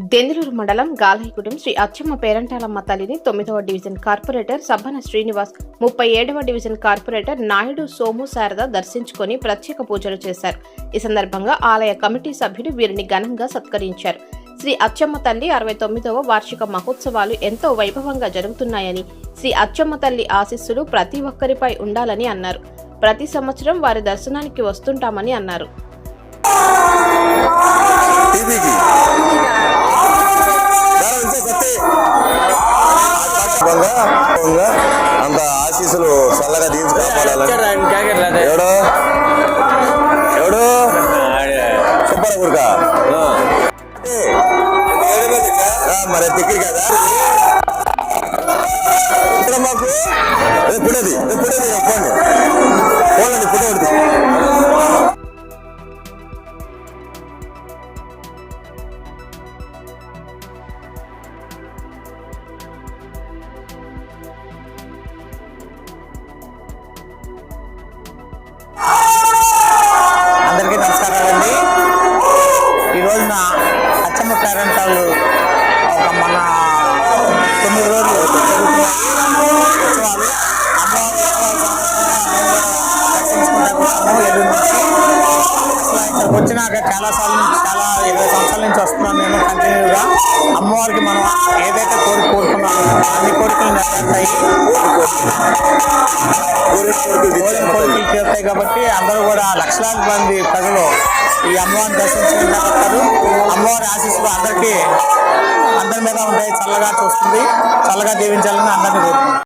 దెందులూరు మండలం గాలైగూడెం శ్రీ అచ్చమ్మ పేరంటాలమ్మ తల్లిని తొమ్మిదవ డివిజన్ కార్పొరేటర్ సబ్బన శ్రీనివాస్ ముప్పై ఏడవ డివిజన్ కార్పొరేటర్ నాయుడు సోము శారద దర్శించుకొని ప్రత్యేక పూజలు చేశారు. ఈ సందర్భంగా ఆలయ కమిటీ సభ్యులు వీరిని ఘనంగా సత్కరించారు. శ్రీ అచ్చమ్మ తల్లి అరవై తొమ్మిదవ వార్షిక మహోత్సవాలు ఎంతో వైభవంగా జరుగుతున్నాయని శ్రీ అచ్చమ్మ తల్లి ఆశీస్సులు ప్రతి ఒక్కరిపై ఉండాలని అన్నారు. ప్రతి సంవత్సరం వారి దర్శనానికి వస్తుంటామని అన్నారు. అంత ఆశీస్సులు చల్లగా దీంచి కాపాడాలని. ఎవడు? ఎవడు? సూపర్ గురిక మరి తిక్కిరి కదా. ఇక్కడ మాకు పుడేది పుడేది ఫోన్ పేరెంటాలు ఒక మన తొమ్మిది రోజులు అమ్మవారి ఇక్కడికి వచ్చినాక చాలా సార్లు నుంచి చాలా ఇరవై సంవత్సరాల నుంచి వస్తున్నాను నేను కంటిన్యూగా అమ్మవారికి మనం ఏదైతే కోరిక కోరుకున్నామో అన్ని కోరికలు నెరవేర్తాయి. కోరిన కోరికలు తీరుతాయి కాబట్టి అందరూ కూడా లక్షలాది మంది ప్రజలు ఈ అమ్మవారిని దర్శించుకుంటారు చల్లగా చూస్తుంది. చల్లగా దీవించాలని అందరినీ కోరుకుంటున్నాను